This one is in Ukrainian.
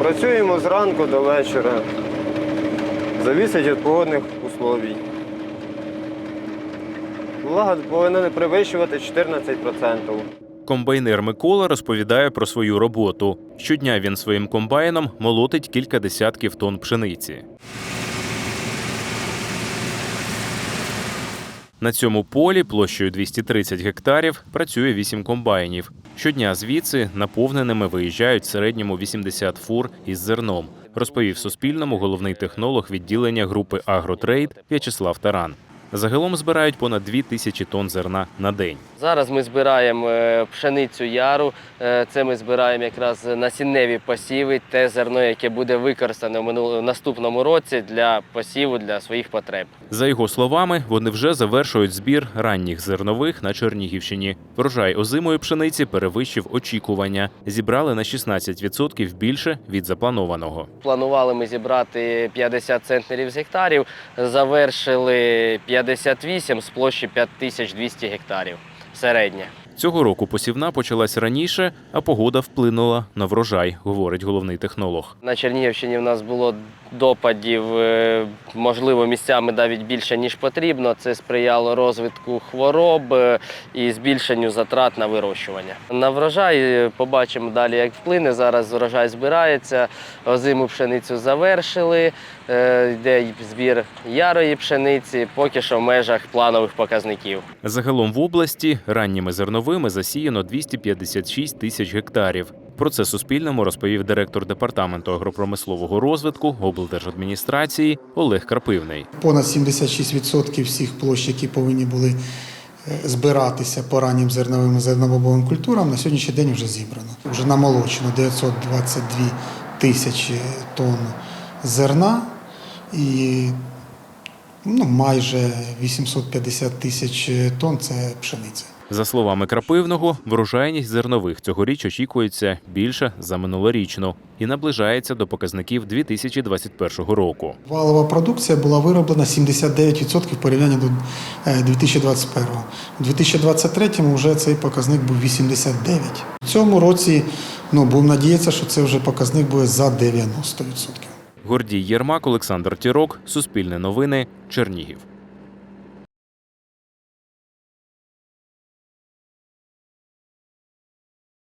Працюємо зранку до вечора. Завісить від погодних условій. Влага повинна не перевищувати 14%. Комбайнер Микола розповідає про свою роботу. Щодня він своїм комбайном молотить кілька десятків тонн пшениці. На цьому полі площею 230 гектарів працює 8 комбайнів. Щодня звідси наповненими виїжджають в середньому 80 фур із зерном, розповів Суспільному головний технолог відділення групи Агротрейд В'ячеслав Таран. Загалом збирають понад 2 тисячі тонн зерна на день. Зараз ми збираємо е, пшеницю яру. Е, Це ми збираємо якраз насінневі посіви, те зерно, яке буде використане в наступному році для посіву для своїх потреб. За його словами, вони вже завершують збір ранніх зернових на Чернігівщині. Врожай озимої пшениці перевищив очікування. Зібрали на 16% більше від запланованого. Планували ми зібрати 50 центнерів з гектарів, завершили 58 з площі 5200 гектарів. Середня. Цього року посівна почалась раніше, а погода вплинула на врожай, говорить головний технолог. На Чернігівщині в нас було допадів, е, можливо, місцями навіть більше, ніж потрібно. Це сприяло розвитку хвороб е, і збільшенню затрат на вирощування. На врожай е, побачимо далі, як вплине. Зараз врожай збирається, озиму пшеницю завершили, йде збір ярої пшениці, поки що в межах планових показників. Загалом в області ранніми зерновими засіяно 256 тисяч гектарів. Про це Суспільному розповів директор департаменту агропромислового розвитку облдержадміністрації Олег Крапивний. Понад 76% всіх площ, які повинні були е, збиратися по раннім зерновим і зернобобовим культурам, на сьогоднішній день вже зібрано. Вже намолочено 922 тисячі тонн зерна і ну, майже 850 тисяч тонн це пшениця. За словами Крапивного, врожайність зернових цьогоріч очікується більше за минулорічну і наближається до показників 2021 року. Валова продукція була вироблена 79% в порівнянні до е, 2021. У 2023 вже цей показник був 89%. В цьому році ну, будемо надіятися, що це вже показник буде за 90%. Гордій Єрмак, Олександр Тірок, Суспільне новини, Чернігів.